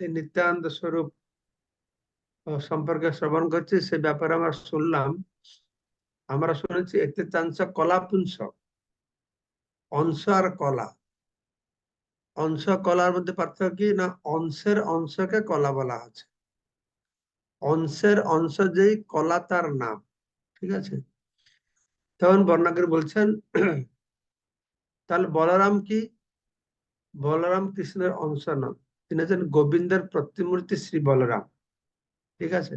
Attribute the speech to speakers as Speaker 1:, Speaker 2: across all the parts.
Speaker 1: নিত্যানন্দ স্বরূপ সম্পর্কে শ্রবণ করছি, সে ব্যাপারে আমরা শুনলাম। আমরা শুনেছি একটি চাঞ্চ কলা পুংস অংশ আর কলা। অংশ কলার মধ্যে পার্থক্য কি? না, অংশের অংশকে কলা বলা আছে অংশের অংশ যেই কলা তার নাম, ঠিক আছে? তখন বর্ণাকের বলছেন, তাহলে বলরাম কি? বলরাম কৃষ্ণের অংশ নন তিনি হচ্ছেন গোবিন্দের প্রতিমূর্তি শ্রী বলরাম। ঠিক আছে?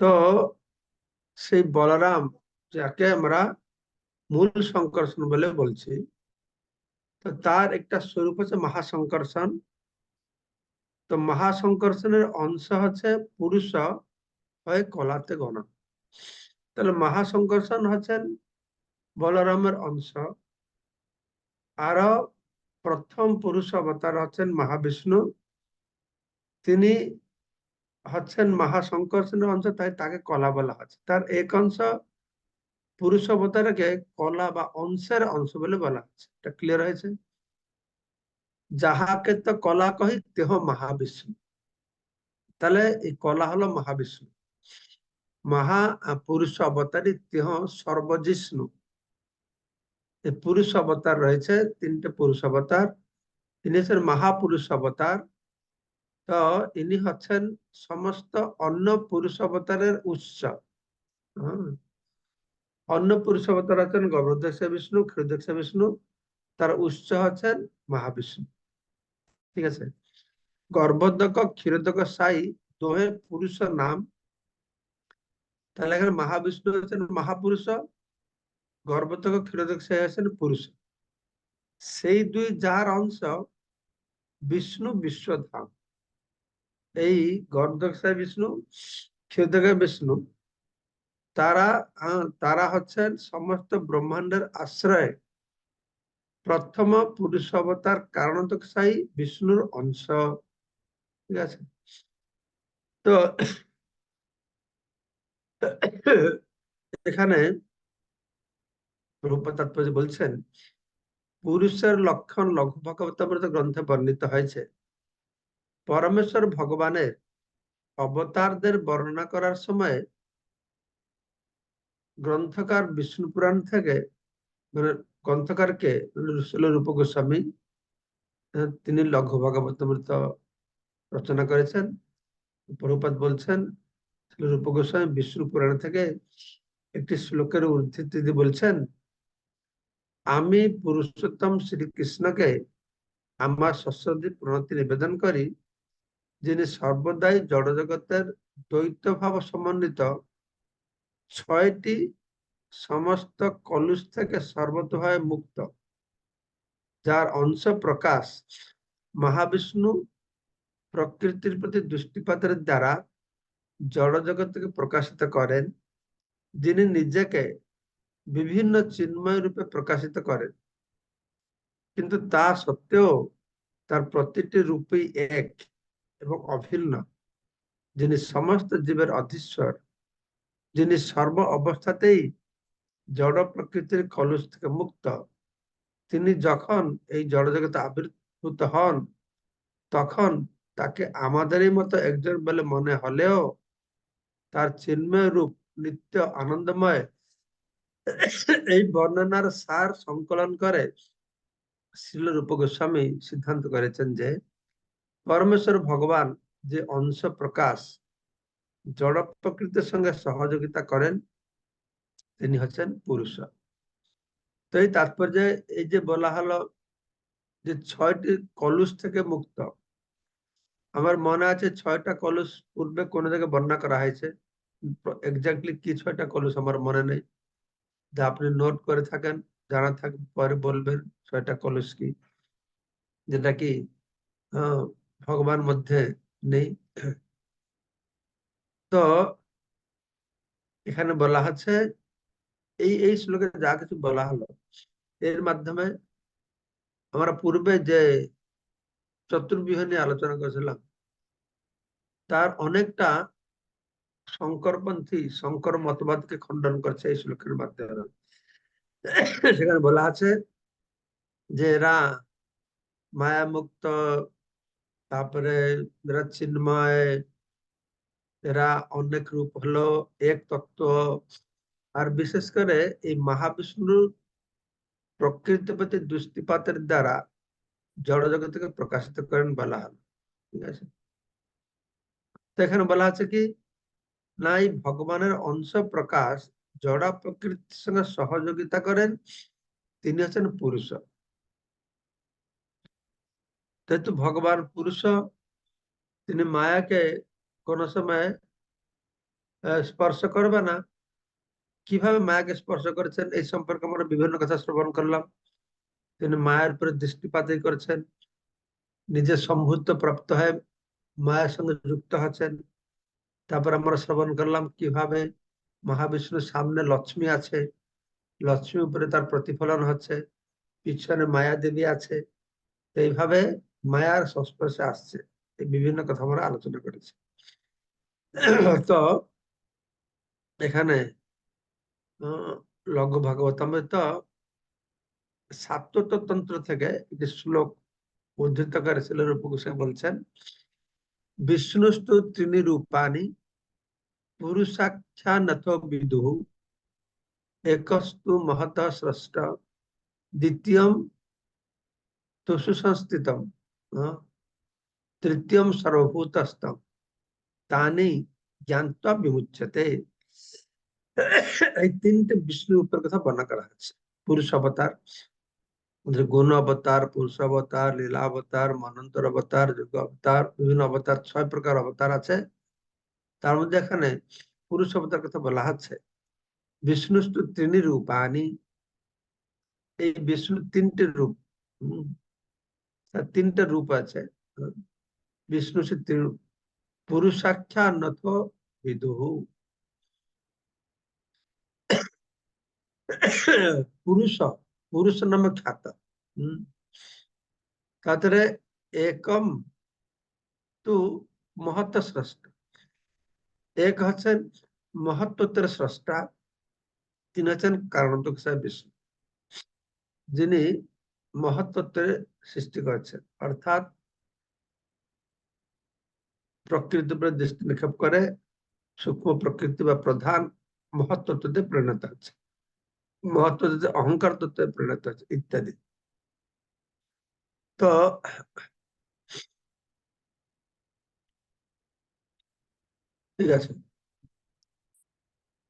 Speaker 1: তো সেই বলরাম, যাকে আমরা মূল সংকর্ষণ বলে বলছি, তো তার একটা স্বরূপ হচ্ছে মহাসংকর্ষণ। তো মহাসংকর্ষণের অংশ হচ্ছে পুরুষ হয় কলাতে গণা। তাহলে মহাসংকর্ষণ হচ্ছেন বলরামের অংশ। আরও প্রথম পুরুষ অবতার হচ্ছেন মহাবিষ্ণু। তিনি হচ্ছেন মহাসংকর্ষণের অংশ তাই তাকে কলা বলা হচ্ছে। তার এক অংশ পুরুষ অবতারকে কলা বা অংশের অংশ বলে বলা হচ্ছে। এটা ক্লিয়ার হয়েছে? যাহাকে তো কলা কহি দেহ মহাবিষ্ণু। তাহলে এই কলা হলো মহাবিষ্ণু। মহা পুরুষ অবতারী দেহ সর্বজিষ্ণু। পুরুষ অবতার রয়েছে, তিনটে পুরুষ অবতার। তিনি হচ্ছেন মহাপুরুষ অবতার। তো ইনি হচ্ছেন সমস্ত অন্য পুরুষ অবতারের উৎস। অন্য পুরুষ অবতার হচ্ছেন গর্ভদক্ষ বিষ্ণু ক্ষীরদক্ষ বিষ্ণু। তার উৎস হচ্ছেন মহাবিষ্ণু। ঠিক আছে? গর্ভদক ক্ষীরদক সাই দোহে পুরুষ নাম। তাহলে এখানে মহাবিষ্ণু হচ্ছেন মহাপুরুষ। ক্ষীরদক সাই হচ্ছেন পুরুষ। সেই দুই যার অংশ বিষ্ণু বিশ্বধাম। এই গর্ধক সাই বিষ্ণু ক্ষীরদক বিষ্ণু, তারা তারা হচ্ছেন সমস্ত ব্রহ্মাণ্ডের আশ্রয়। প্রথম পুরুষ অবতার কারণতক সাই বিষ্ণুর অংশ। ঠিক আছে? তো, এখানে প্রভুপাদ তাৎপর্য বলছেন, পুরুষের লক্ষণ লঘু ভগবতামৃত গ্রন্থে বর্ণিত হয়েছে। পরমেশ্বর ভগবানের অবতারদের বর্ণনা করার সময় গ্রন্থকার বিষ্ণু পুরাণ থেকে মানে গ্রন্থকারকে রূপ গোস্বামী তিনি লঘু ভাগবতামৃত রচনা করেছেন। প্রভুপাত বলছেন রূপ গোস্বামী বিষ্ণু পুরাণ থেকে একটি শ্লোকের উদ্ধৃতি বলছেন আমি পুরুষোত্তম শ্রীকৃষ্ণকে আমার সশ্রদ্ধি প্রণতি নিবেদন করি, যিনি সর্বদাই জড়জগতের দ্বৈত ভাব সমন্বিত, ছয়টি সমস্ত কলুষ থেকে সর্বতভাবে মুক্ত, যার অংশ প্রকাশ মহাবিষ্ণু প্রকৃতির প্রতি দৃষ্টিপাতের দ্বারা জড় জগৎকে প্রকাশিত করেন, যিনি নিজেকে বিভিন্ন চিন্ময় রূপে প্রকাশিত করেন কিন্তু তা সত্ত্বেও তার প্রতিটি রূপই এক এবং অভিন্ন। যিনি সমস্ত জীবের অধীশ্বর, যিনি সর্ব অবস্থাতেই জড় প্রকৃতির কলুষ থেকে মুক্ত, তিনি যখন এই জড় জগতে আবির্ভূত হন, তখন তাকে আমাদেরই মতো একজন বলে মনে হলেও তার চিন্ময় রূপ নিত্য আনন্দময় এই বর্ণনার সার সংকলন করে শিল রূপ গোস্বামী সিদ্ধান্ত করেছেন যে পরমেশ্বর ভগবান যে অংশ প্রকাশ জড় প্রকৃতির সঙ্গে সহযোগিতা করেন, তিনি হচ্ছেন পুরুষ। তো এই তাৎপর্যে এই যে বলা হলো যে ছয়টি কলুষ থেকে মুক্ত, আমার মনে আছে ছয়টা কলুষ পূর্বে কোনো জায়গায় বর্ণনা করা হয়েছে। এক্স্যাক্টলি কি ছয়টা কলুষ আমার মনে নেই। যা আপনি নোট করে থাকেন, জানা থাক, পরে বলবেন ছয়টা কলুষ কি। যেটা কি ভগবান মধ্যে নেই। তো, এখানে বলা হচ্ছে, এই এই শ্লোকে যা কিছু বলা হলো, এর মাধ্যমে আমরা পূর্বে যে চতুর্বিহ নিয়ে আলোচনা করেছিলাম, তার অনেকটা শঙ্করপন্থী, শঙ্কর মতবাদকে খণ্ডন করছে এই শ্লোকের মাধ্যমে। সেখানে বলা আছে যে এরা মায়া মুক্ত তারপরে এরা চিন্ময়, এরা অনেক রূপ হলো, এক তত্ত্ব। আর বিশেষ করে এই মহাবিষ্ণুর প্রকৃতির প্রতি দৃষ্টিপাতের দ্বারা জড় জগৎকে প্রকাশিত করেন বলা হলো ঠিক আছে? তো এখানে বলা আছে কি না এই ভগবানের অংশ প্রকাশ, জড়া প্রকৃতির সঙ্গে সহযোগিতা করেন, তিনি হচ্ছেন পুরুষ। যেহেতু ভগবান পুরুষ, তিনি মায়াকে কোন সময় স্পর্শ করবে না। কীভাবে মায়াকে স্পর্শ করেছেন, এই সম্পর্কে আমরা বিভিন্ন কথা শ্রবণ করলাম। তিনি মায়ের উপরে দৃষ্টিপাতই করেছেন। নিজে সম্ভূত প্রাপ্ত হয়ে মায়ের সঙ্গে যুক্ত হচ্ছেন। তারপর আমরা শ্রবণ করলাম, কীভাবে মহাবিষ্ণুর সামনে লক্ষ্মী আছে? লক্ষ্মী উপরে তার প্রতিফলন হচ্ছে, পিছনে মায়া দেবী আছে। এইভাবে মায়ার সংস্পর্শে আসছে। এই বিভিন্ন কথা আমরা আলোচনা করেছি। তো এখানে লঘু ভাগবতমে তো সাততন্ত্র থেকে একটি শ্লোক উদ্ধৃত করে ছিল রূপগোস্বামী বলছেন, বিষ্ণুস্তু তিনি রূপানি পুরুষাখ্যা নথ বিদু একস্তু মহত স্রষ্ট দ্বিতীয় তো সুসংস্থিতম তৃতীয় সর্বভূতস্তম তানি জ্ঞানত্বা বিমুচ্ছতে এই তিনটে বিষ্ণুর উপর কথা বর্ণনা করা হচ্ছে পুরুষ অবতার গুণ অবতার, পুরুষ অবতার, লীলা অবতার মনন্তর অবতার যুগ অবতার, বিভিন্ন অবতার, ছয় প্রকার অবতার আছে। তার মধ্যে এখানে পুরুষ অবতার কথা বলা হচ্ছে। বিষ্ণু তিনি রূপ আনি এই বিষ্ণু তিনটে রূপ তিনটে রূপ আছে। বিষ্ণু সে পুরুষাখ্যা নথ বিদুহু। পুরুষ পুরুষ নামে খ্যাত তাদের একম তু মহত্ব স্রষ্টা এক হচ্ছেন মহত্বের স্রষ্টা তিনি হচ্ছেন কারণতক বিষ্ণু যিনি মহত্বের সৃষ্টি করেছেন অর্থাৎ প্রকৃতির উপরে দৃষ্টি নিক্ষেপ করে সূক্ষ্ম প্রকৃতি বা প্রধান মহত্বতে পরিণত হচ্ছে মহত্ব অহংকার তত্ত্বে পরিণত হচ্ছে ইত্যাদি তো ঠিক আছে।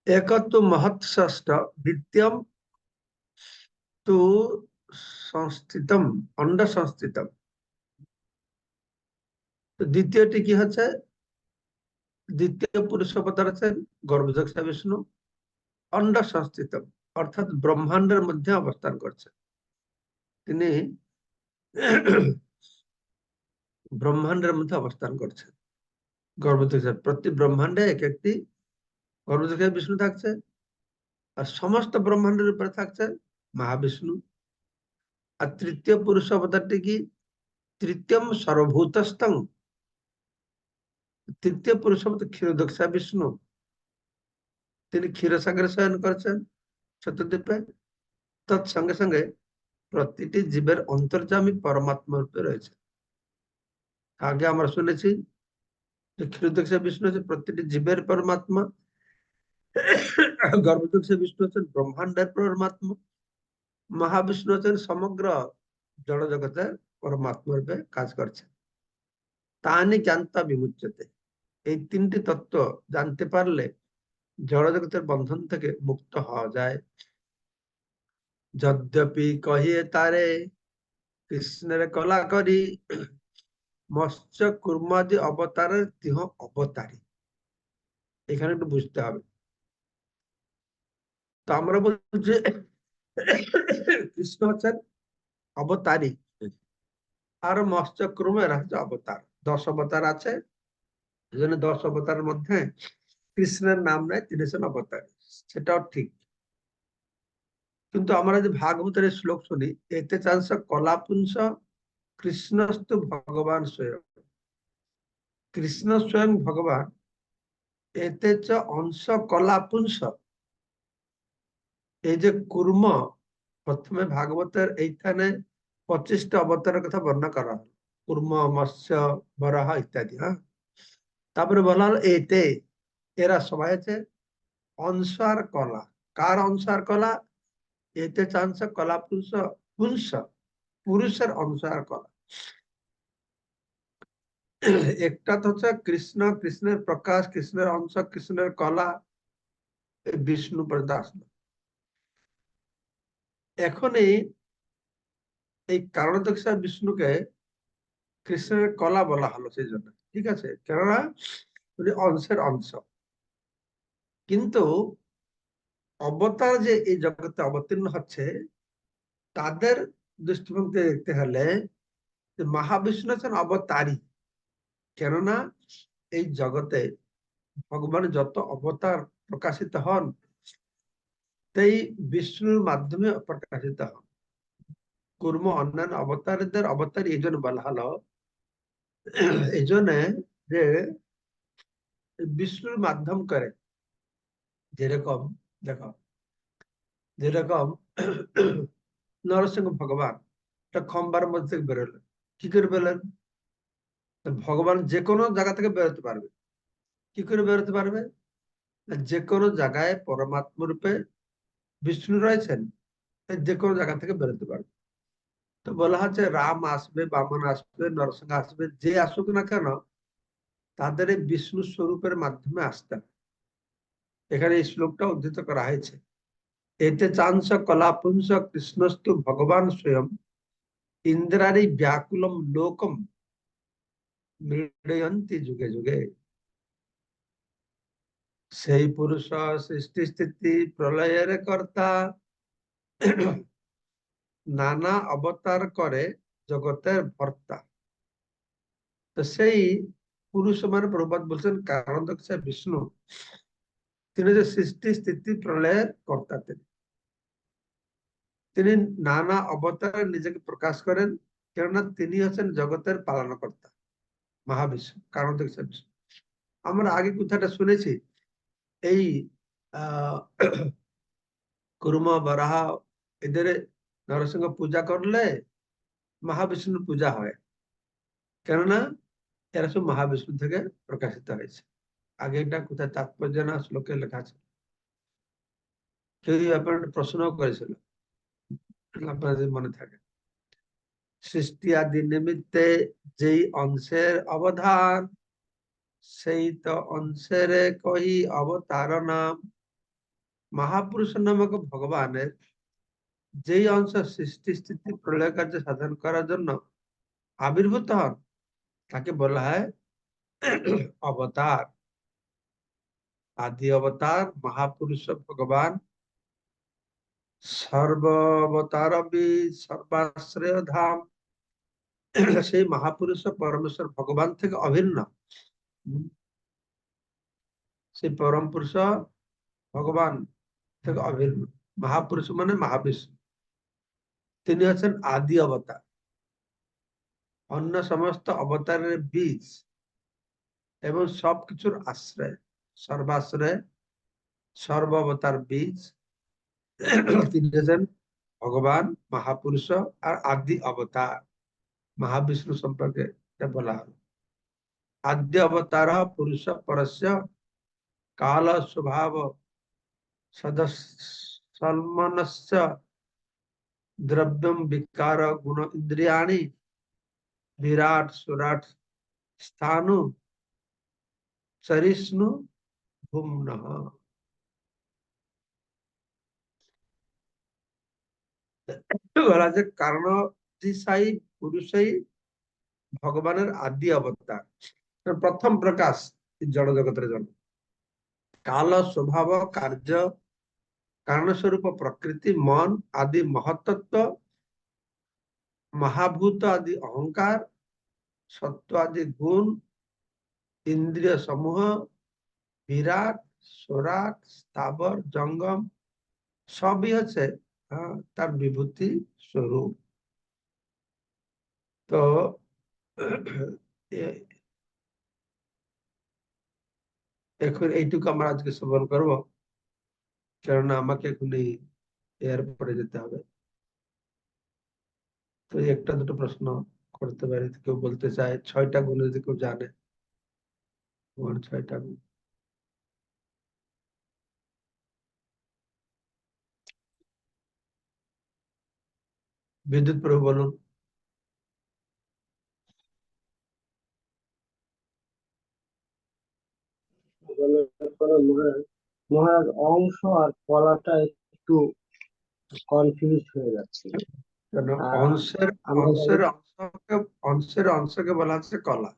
Speaker 1: একত্ব মহৎ ষষ্ঠ দ্বিতীয় তু সংস্থিতম, অন্ড সংস্থিতম। দ্বিতীয়টি কি হচ্ছে? দ্বিতীয় পুরুষ অবতার আছেন গর্ভযক্ষা বিষ্ণু, অন্ড সংস্থিত অর্থাৎ ব্রহ্মাণ্ডের মধ্যে অবস্থান করছেন তিনি ব্রহ্মাণ্ডের মধ্যে অবস্থান করছেন। গর্ভযক্ষা প্রতি ব্রহ্মাণ্ডে এক একটি গর্ভযক্ষা বিষ্ণু থাকছে। আর সমস্ত ব্রহ্মাণ্ডের উপরে থাকছে মহাবিষ্ণু। আর তৃতীয় পুরুষ অবতারটি কি? তৃতীয় সর্বভূতস্থং। তৃতীয় পুরুষ ক্ষীরদক্ষা বিষ্ণু। তিনি ক্ষীরসাগরে শয়ন করেছেন চতুর্দ্বীপে তৎসঙ্গে সঙ্গে প্রতিটি জীবের অন্তর্জামী পরমাত্মা রূপে রয়েছে। আগে আমরা শুনেছি ক্ষীরদক্ষা বিষ্ণু হচ্ছে প্রতিটি জীবের পরমাত্মা। গর্ভদক্ষা বিষ্ণু হচ্ছেন ব্রহ্মাণ্ডের পরমাত্মা। মহাবিষ্ণু হচ্ছেন সমগ্র জড় জগতের পরমাত্মা রূপে কাজ করছে তানি জানতা বিমুচ্ছতে এই তিনটি তত্ত্ব জানতে পারলে জড় জগতের বন্ধন থেকে মুক্ত হওয়া যায়। যদ্যপি কহিয়ে তারে, কৃষ্ণের কলা করি মৎস্য কুর্মাদি অবতারের তিহ অবতারী। এখানে একটু বুঝতে হবে। তো আমরা বলছি যে কৃষ্ণ হচ্ছেন অবতারী আর মৎস্য মৎস্যক্রমের হচ্ছে অবতার। দশ অবতার আছে। দশ অবতারের মধ্যে কৃষ্ণের নাম নেয়, তিনি হচ্ছেন অবতার। সেটাও ঠিক। কিন্তু আমরা যে ভাগবতের শ্লোক শুনি, এতে চান্স কলাপুঞ্চ কৃষ্ণস্তু ভগবান স্বয়ং। কৃষ্ণ স্বয়ং ভগবান, এতে চ অংশ কলাপুঞ্চ এই যে কুর্ম, প্রথমে ভাগবতের এইখানে পঁচিশটা অবতারের কথা বর্ণনা করা হল। কুর্ম, মৎস্য, বরাহ ইত্যাদি হ্যাঁ? তারপরে বলা এতে, এরা সবাই আছে, অংশ আর কলা। কার অংশ আর কলা? এতে চাংশ কলা পুরুষ পুংস। পুরুষের অংশ আর কলা। একটা তো হচ্ছে কৃষ্ণ কৃষ্ণের প্রকাশ কৃষ্ণের অংশ কৃষ্ণের কলা বিষ্ণু প্রদাস এখন এই এই কারণদক্ষা বিষ্ণুকে কৃষ্ণের কলা বলা হলো সেই জন্য ঠিক আছে কেননা উনি অংশের অংশ কিন্তু অবতার যে এই জগতে অবতীর্ণ হচ্ছে তাদের দৃষ্টিভঙ্গি দেখতে হলে মহাবিষ্ণু আছেন অবতারী। কেননা এই জগতে ভগবান যত অবতার প্রকাশিত হন, তাই বিষ্ণুর মাধ্যমে প্রকাশিত হন। কুর্ম অন্যান্য অবতারদের অবতার এই জন্য বলা হলো। এই জন্য যে বিষ্ণুর মাধ্যম করে, যেরকম, দেখো, যেরকম নরসিংহ ভগবান খম্বার মধ্যে বেরোলেন কি করে বেরোলেন? ভগবান যে কোনো জায়গা থেকে বেরোতে পারবে। কি করে বেরোতে পারবে? যে কোনো জায়গায় পরমাত্ম রূপে বিষ্ণু রয়েছেন যে কোনো জায়গা থেকে বেরোতে পারবে। তো বলা হচ্ছে, রাম আসবে, বামন আসবে, নরসিংহ আসবে, যে আসুক না কেন, তাদের বিষ্ণু স্বরূপের মাধ্যমে আসতে এখানে এই শ্লোকটা উদ্ধৃত করা হয়েছে। এতে চাংস কলাপুংস কৃষ্ণস্তু ভগবান স্বয়ং ইন্দ্রারি ব্যাকুলম লোকম মৃড়য়ন্তি যুগে যুগে। সেই পুরুষ সৃষ্টি স্থিতি প্রলয়ের কর্তা। নানা অবতার করে জগতের ভর্তা। তো সেই পুরুষ মানে প্রবাদ বলছেন কারণ দেখছে বিষ্ণু। তিনি যে সৃষ্টি স্থিতি প্রলয়ের কর্তা তিনি। তিনি নানা অবতারে নিজেকে প্রকাশ করেন, কেননা তিনি হচ্ছেন জগতের পালনকর্তা মহাবিষ্ণু কারণ আমরা আগে কথাটা শুনেছি, এই কুর্ম, বরাহ, এদের নরসিংহ পূজা করলে মহাবিষ্ণুর পূজা হয়, কেননা এরা সব মহাবিষ্ণু থেকে প্রকাশিত হয়েছে। আগে এটা কোথায় তাৎপর্য না, শ্লোকে লেখা আছে কেউ ব্যাপারে প্রশ্ন করেছিল। আপনাদের মনে থাকে। সৃষ্টি আদি নিমিত্তে যেই অংশের অবধান, সেই তো অংশের কহি অবতার নাম। মহাপুরুষ নামক ভগবানের যেই অংশ সৃষ্টি স্থিতি প্রলয় কার্য সাধন করার জন্য আবির্ভূত হন, তাকে বলা হয় অবতার। আদি অবতার, মহাপুরুষ ভগবান সর্ববতার সর্বাশ্রয় ধাম সেই মহাপুরুষ পরমেশ্বর ভগবান থেকে অভিন্ন। সেই পরম পুরুষ ভগবান থেকে অভিন্ন। মহাপুরুষ মানে মহাবিষ্ণু তিনি হচ্ছেন আদি অবতার। অন্য সমস্ত অবতারের বীজ এবং সবকিছুর আশ্রয়। সর্বাশ্রয়, সর্বাবতার বীজ তিনি হচ্ছেন ভগবান মহাপুরুষ আর আদি অবতার মহাবিষ্ণু সম্পর্কে বলা হল আদ্য অবতার পুরুষ পরস্য কাল স্বভাব সদস্য দ্রব্যম বিকার গুণ ইন্দ্রিয়াণি বিরাট সুরাট স্থানু সরিষ্ণু ভুম্ন কারণ সাই পুরুষই ভগবানের আদি অবতার। প্রথম প্রকাশ জড় জগতের জন্য। কাল স্বভাব কার্য কারণ স্বরূপ প্রকৃতি মন আদি মহত্ত্ব মহাভূত আদি অহংকার সত্য আদি গুণ ইন্দ্রিয় সমূহ বিরাট, সোরাট, স্থাবর, জঙ্গম সবই হচ্ছে তার বিভূতি স্বরূপ। তো এখন এইটুকু আমরা আজকে শ্রবণ করব। কেননা আমাকে এখনই এয়ারপোর্টে যেতে হবে। তো একটা দুটো প্রশ্ন করতে পারি কেউ বলতে চায়, ছয়টা গুণ যদি কেউ জানে ছয়টা গুণ? বিদ্যুৎ প্রভু বলুন।
Speaker 2: মহারাজ অংশ আর কলাটা একটু কনফিউজ হয়ে যাচ্ছে।
Speaker 1: কেন? অংশের অংশের অংশকে অংশের অংশকে বলা হচ্ছে কলা।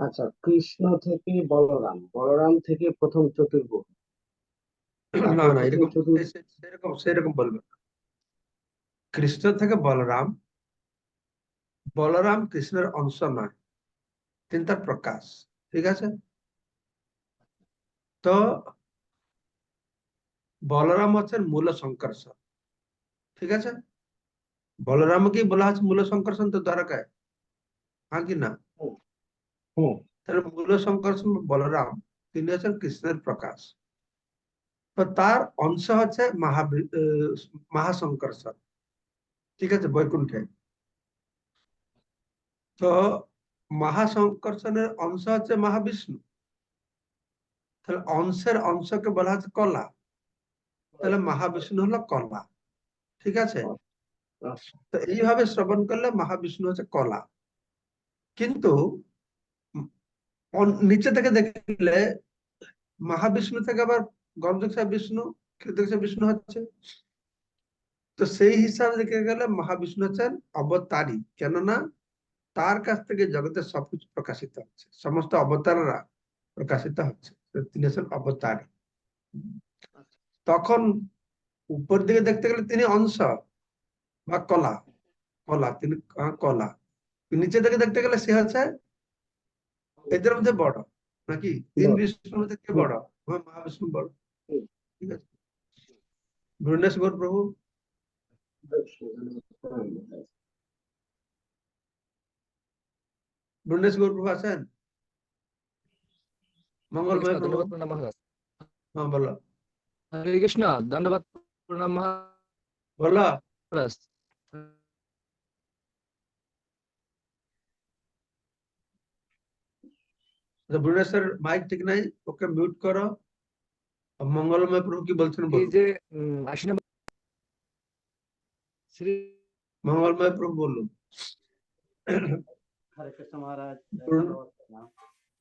Speaker 2: আচ্ছা কৃষ্ণ থেকে বলরাম। বলরাম থেকে প্রথম চতুর্ভুজ।
Speaker 1: না না
Speaker 2: তারপর
Speaker 1: এরকম সেরকম সেরকম বলবে না। কৃষ্ণ থেকে বলরাম বলরাম কৃষ্ণের অংশ নয় তিনি তার প্রকাশ ঠিক আছে? তো বলরাম হচ্ছেন মূল সংকর্ষণ ঠিক আছে? বলরামকেই বলা হচ্ছে মূল সংকর্ষণ? তো দ্বারকায় হ্যাঁ কি না? তাহলে মূল সংকর্ষণ বলরাম তিনি হচ্ছেন কৃষ্ণের প্রকাশ। তো তার অংশ হচ্ছে মহাবি আহ, মহাসংকর্ষণ। ঠিক আছে, বৈকুণ্ঠে। তো মহাসংকর্ষণের অংশ হচ্ছে মহাবিষ্ণু। তাহলে অংশের অংশকে বলা হচ্ছে কলা। তাহলে মহাবিষ্ণু হলো কলা। ঠিক আছে? তো এইভাবে শ্রবণ করলে মহাবিষ্ণু হচ্ছে কলা। কিন্তু নিচে থেকে দেখলে মহাবিষ্ণু থেকে আবার গন্ধকসা বিষ্ণু কৃতকসা বিষ্ণু হচ্ছে তো সেই হিসাবে দেখে গেলে মহাবিষ্ণু হচ্ছেন অবতারী কেননা তার কাছ থেকে জগতের সবকিছু প্রকাশিত হচ্ছে। সমস্ত অবতাররা প্রকাশিত হচ্ছে। তিনি হচ্ছেন অবতারী তখন উপর দিকে দেখতে গেলে তিনি অংশ বা কলা। কলা তিনি কলা। নিচে থেকে দেখতে গেলে সে হচ্ছে এদের মধ্যে বড়। নাকি? তিন বিষ্ণুর মধ্যে কে বড়? মহাবিষ্ণু বড়। ঠিক আছে। ভুবনেশ্বর প্রভু ভুবনেশ গৌর প্রভু আছেন মঙ্গলময়
Speaker 3: কৃষ্ণ
Speaker 1: প্রভু
Speaker 3: দণ্ডবাদ প্রণাম মহারাজ
Speaker 1: হ্যাঁ বলো
Speaker 3: হরে কৃষ্ণ দণ্ডবাদ প্রণাম
Speaker 1: বলো
Speaker 3: মহারাজ
Speaker 1: ভুবনেশ্বর মাইক ঠিক
Speaker 3: শ্রী
Speaker 4: প্রণাম।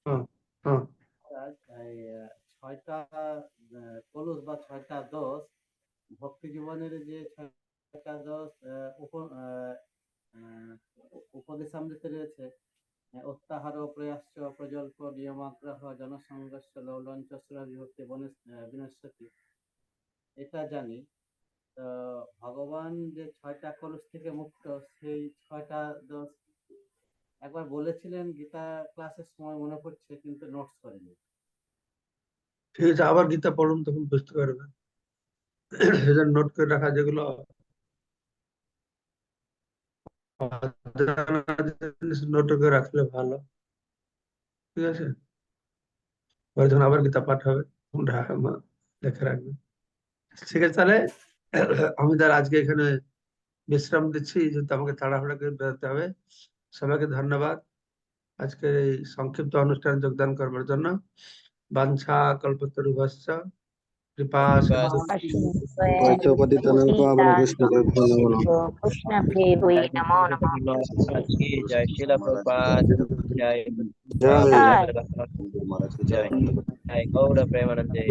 Speaker 1: হ্যাঁ হ্যাঁ
Speaker 4: মহারাজ এই আহ, ছয়টা বা ছয়টা দোষ ভক্তি জীবনের যে ছয়টা দোষ আহ, উপ আহ, আহ, উপদেশামৃতে রয়েছে প্রয়াশ্চ প্রজল্প নিয়মাগ্রহ জনসংঘর্ষ লৌলঞ্চ বিভক্তি এটা জানি ভগবান যে ছয়টা কলুষ থেকে মুক্ত, সেই ছয়টা দোষ একবার বলেছিলেন, গীতা ক্লাসের সময় মনে পড়ছে, কিন্তু নোটস করেনি
Speaker 1: ঠিক আছে, আবার গীতা পড়ুন, তখন বুঝতে পারবেন। সেজন্য নোট করে রাখা, যেগুলো নোট করে রাখলে ভালো। ঠিক আছে? যখন আবার গীতা পাঠ হবে লিখে রাখবেন। ঠিক আছে, তাহলে আমি তার আজকে এখানে বিশ্রাম দিচ্ছি যেহেতু আমাকে তাড়াহুড়া করে বেরোতে হবে। সবাইকে ধন্যবাদ। আজকের এই সংক্ষিপ্ত অনুষ্ঠানে যোগদান করবার জন্য। বাঞ্ছা কৃপা
Speaker 5: জয় গৌর
Speaker 2: প্রেমানন্দে।